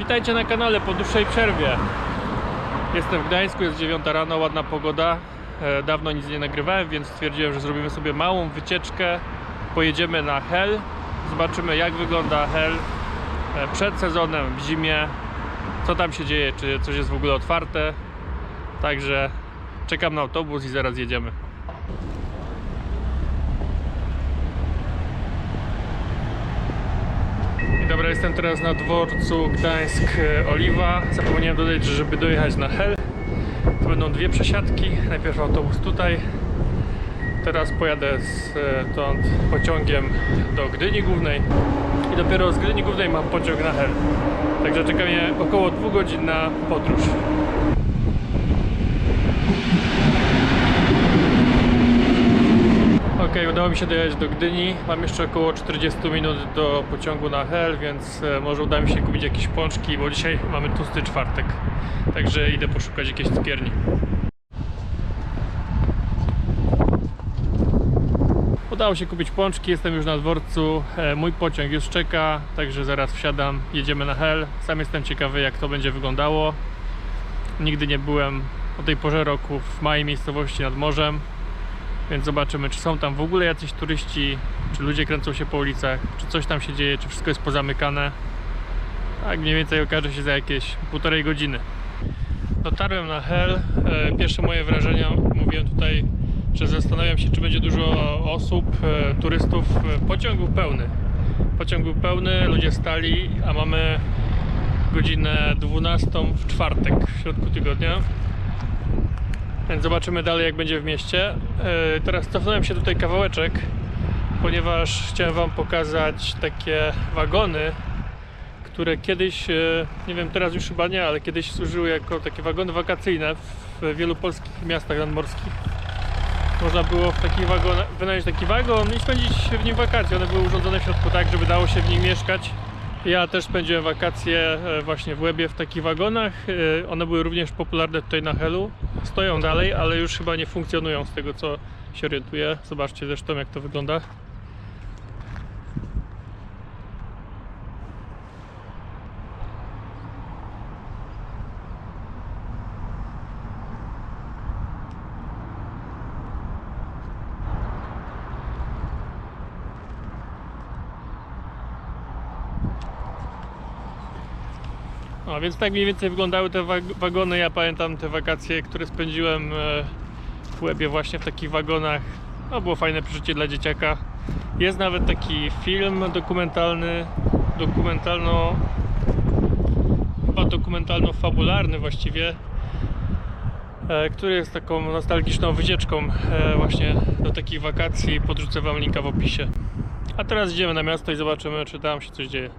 Witajcie na kanale po dłuższej przerwie. Jestem w Gdańsku, jest 9 rano, ładna pogoda. E, Dawno nic nie nagrywałem, więc stwierdziłem, że zrobimy sobie małą wycieczkę. Pojedziemy na Hel. Zobaczymy jak wygląda Hel e, przed sezonem, w zimie. Co tam się dzieje, czy coś jest w ogóle otwarte. Także czekam na autobus i zaraz jedziemy. I Dobra, jestem teraz na dworcu Gdańsk-Oliwa. Zapomniałem dodać, że żeby dojechać na Hel, to będą dwie przesiadki. Najpierw autobus tutaj. Teraz pojadę stąd pociągiem do Gdyni Głównej. I dopiero z Gdyni Głównej mam pociąg na Hel. Także czeka mnie około 2 godzin na podróż. Udało mi się dojechać do Gdyni. Mam jeszcze około 40 minut do pociągu na Hel, więc e, może uda mi się kupić jakieś pączki, bo dzisiaj mamy tłusty czwartek. Także idę poszukać jakiejś cukierni. Udało się kupić pączki, jestem już na dworcu. E, Mój pociąg już czeka, także zaraz wsiadam, jedziemy na Hel. Sam jestem ciekawy, jak to będzie wyglądało. Nigdy nie byłem o tej porze roku w małej miejscowości nad morzem. Więc zobaczymy, czy są tam w ogóle jacyś turyści, czy ludzie kręcą się po ulicach, czy coś tam się dzieje, czy wszystko jest pozamykane. Tak mniej więcej okaże się za jakieś półtorej godziny. Dotarłem na Hel. E, Pierwsze moje wrażenia, mówiłem tutaj, że zastanawiam się, czy będzie dużo osób, e, turystów. E, Pociąg był pełny. Pociąg był pełny, ludzie stali, a mamy godzinę 12 w czwartek w środku tygodnia. Więc zobaczymy dalej jak będzie w mieście. Yy, Teraz cofnąłem się tutaj kawałeczek, ponieważ chciałem Wam pokazać takie wagony, które kiedyś, yy, nie wiem teraz już chyba nie, ale kiedyś służyły jako takie wagony wakacyjne w wielu polskich miastach nadmorskich. Można było w takich wagonach wynająć taki wagon i spędzić w nim wakacje. One były urządzone w środku tak, żeby dało się w nich mieszkać. Ja też spędziłem wakacje e, właśnie w Łebie w takich wagonach. E, One były również popularne tutaj na Helu. Stoją dalej, ale już chyba nie funkcjonują z tego co się orientuję. Zobaczcie zresztą jak to wygląda. A więc tak mniej więcej wyglądały te wag- wagony. Ja pamiętam te wakacje, które spędziłem e, w Łebie właśnie w takich wagonach. No było fajne przeżycie dla dzieciaka. Jest nawet taki film dokumentalny, dokumentalno chyba dokumentalno-fabularny właściwie, e, który jest taką nostalgiczną wycieczką e, właśnie do takich wakacji. Podrzucę Wam linka w opisie. A teraz idziemy na miasto i zobaczymy, czy tam się coś dzieje.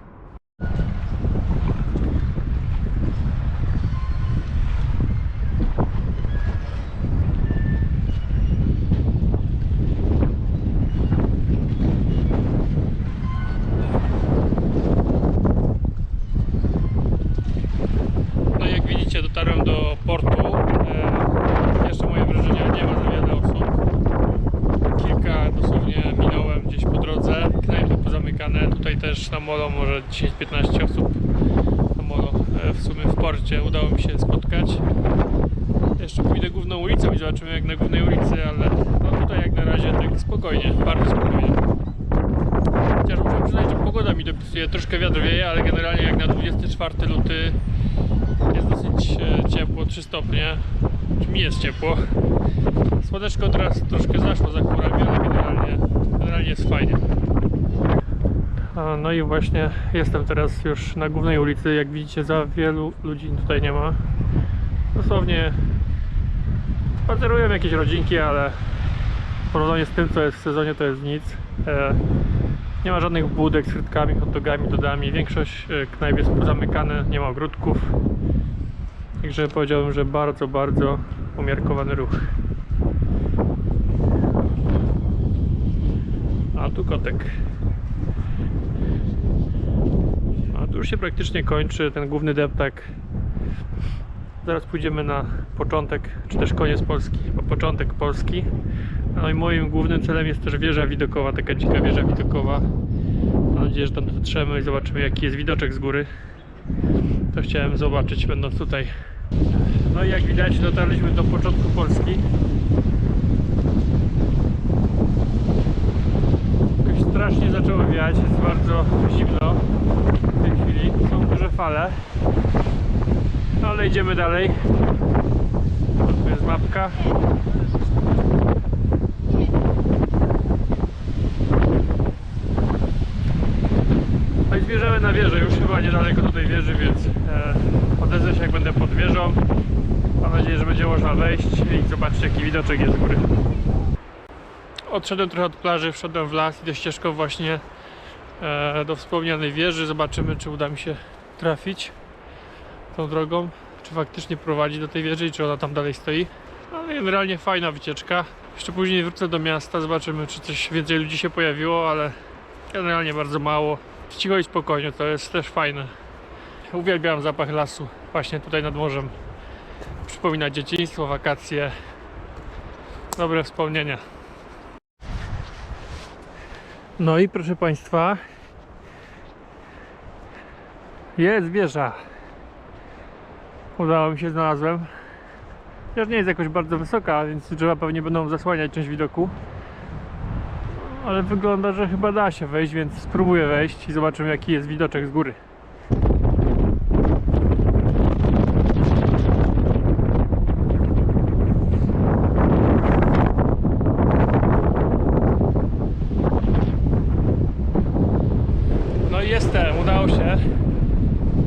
No i jak widzicie dotarłem do portu. E, jeszcze moje wrażenia nie ma za wiele osób. Kilka dosłownie minąłem gdzieś po drodze. Knajpy pozamykane. Tutaj też na molo może 10-15 osób na e, w sumie w porcie udało mi się spotkać. Jeszcze pójdę główną ulicą i zobaczymy jak na głównej ulicy, ale no tutaj jak na razie tak spokojnie, bardzo spokojnie. Chociaż muszę przyznać, że pogoda mi dopisuje, troszkę wiatr wieje, ale generalnie jak na 24 luty jest dosyć e, ciepło, 3 stopnie. Mi jest ciepło. Słoneczko teraz troszkę zaszło za chmurami, ale generalnie, generalnie jest fajnie. No i właśnie jestem teraz już na głównej ulicy. Jak widzicie, za wielu ludzi tutaj nie ma. Dosłownie spacerują jakieś rodzinki, ale w porównaniu z tym, co jest w sezonie, to jest nic. E, nie ma żadnych budek z frytkami, hot dogami, dodami. Większość e, knajp jest pozamykane, nie ma ogródków. Także powiedziałbym, że bardzo, bardzo umiarkowany ruch. A tu kotek. Już się praktycznie kończy ten główny deptak. Zaraz pójdziemy na początek, czy też koniec Polski, bo początek Polski. No i moim głównym celem jest też wieża widokowa, taka dzika wieża widokowa. Mam nadzieję, że tam dotrzemy i zobaczymy jaki jest widoczek z góry. To chciałem zobaczyć będąc tutaj. No i jak widać dotarliśmy do początku Polski. Strasznie zaczęło wiać, jest bardzo zimno chwili. Są duże fale. No ale idziemy dalej. Tu jest mapka. No i zmierzamy na wieżę, już chyba niedaleko do tej wieży, więc e, odezwę się jak będę pod wieżą. Mam nadzieję, że będzie można wejść i zobaczyć jaki widoczek jest z góry. Odszedłem trochę od plaży, wszedłem w las, idę ścieżką właśnie do wspomnianej wieży. Zobaczymy, czy uda mi się trafić tą drogą, czy faktycznie prowadzi do tej wieży i czy ona tam dalej stoi. No, ale generalnie fajna wycieczka. Jeszcze później wrócę do miasta, zobaczymy, czy coś więcej ludzi się pojawiło, ale generalnie bardzo mało. Cicho i spokojnie, to jest też fajne. Uwielbiam zapach lasu, właśnie tutaj nad morzem. Przypomina dzieciństwo, wakacje, dobre wspomnienia. No i proszę Państwa, jest wieża. Udało mi się, znalazłem. Chociaż nie jest jakoś bardzo wysoka, więc drzewa pewnie będą zasłaniać część widoku. Ale wygląda, że chyba da się wejść, więc spróbuję wejść i zobaczymy jaki jest widoczek z góry. No i jestem, udało się.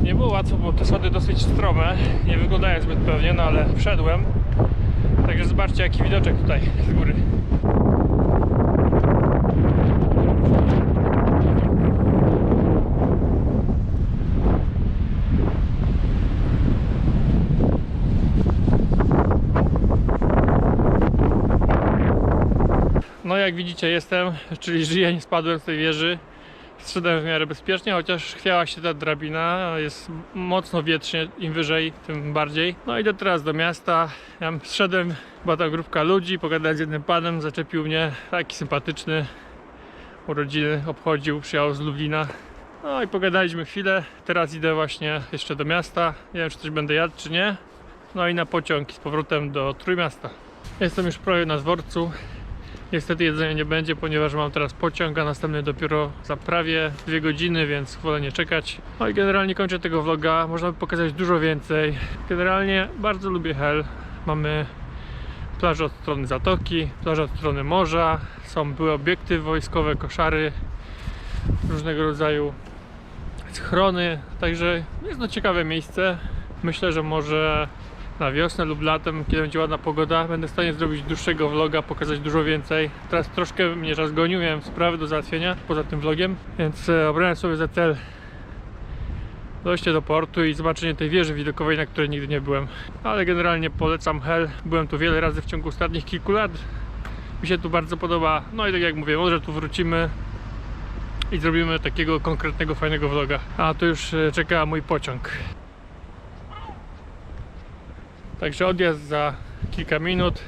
Nie było łatwo, bo te schody dosyć strome, nie wyglądają zbyt pewnie, no ale wszedłem. Także zobaczcie jaki widoczek tutaj z góry. No jak widzicie jestem, czyli żyję, nie spadłem z tej wieży. Zszedłem w miarę bezpiecznie, chociaż chwiała się ta drabina, jest mocno wietrznie, im wyżej, tym bardziej. No idę teraz do miasta, ja była tam grupka ludzi, pogadałem z jednym panem, zaczepił mnie, taki sympatyczny, urodziny obchodził, przyjechał z Lublina. No i pogadaliśmy chwilę, teraz idę właśnie jeszcze do miasta, nie wiem czy coś będę jadł czy nie. No i na pociąg z powrotem do Trójmiasta. Jestem już prawie na dworcu, Niestety jedzenia nie będzie, ponieważ mam teraz pociąg, a następny dopiero za prawie dwie godziny, więc wolę nie czekać. No i generalnie kończę tego vloga. Można by pokazać dużo więcej. Generalnie bardzo lubię Hel. Mamy plażę od strony zatoki, plażę od strony morza. Są były obiekty wojskowe, koszary różnego rodzaju schrony. Także jest to ciekawe miejsce. Myślę, że może na wiosnę lub latem, kiedy będzie ładna pogoda, będę w stanie zrobić dłuższego vloga, pokazać dużo więcej. Teraz troszkę mnie czas gonił, miałem sprawy do załatwienia poza tym vlogiem, więc e, obrałem sobie za cel dojście do portu i zobaczenie tej wieży widokowej, na której nigdy nie byłem. Ale generalnie polecam Hel. Byłem tu wiele razy w ciągu ostatnich kilku lat. Mi się tu bardzo podoba. No i tak jak mówię, może tu wrócimy i zrobimy takiego konkretnego, fajnego vloga. A tu już e, czeka mój pociąg. Także odjazd za kilka minut.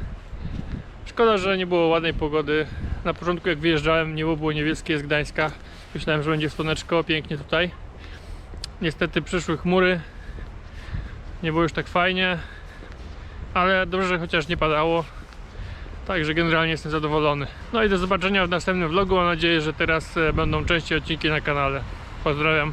Szkoda, że nie było ładnej pogody. Na początku jak wyjeżdżałem niebo było niebieskie z Gdańska. Myślałem, że będzie słoneczko, pięknie tutaj. Niestety przyszły chmury. Nie było już tak fajnie. Ale dobrze, że chociaż nie padało. Także generalnie jestem zadowolony. No i do zobaczenia w następnym vlogu. Mam nadzieję, że teraz e, będą częściej odcinki na kanale. Pozdrawiam.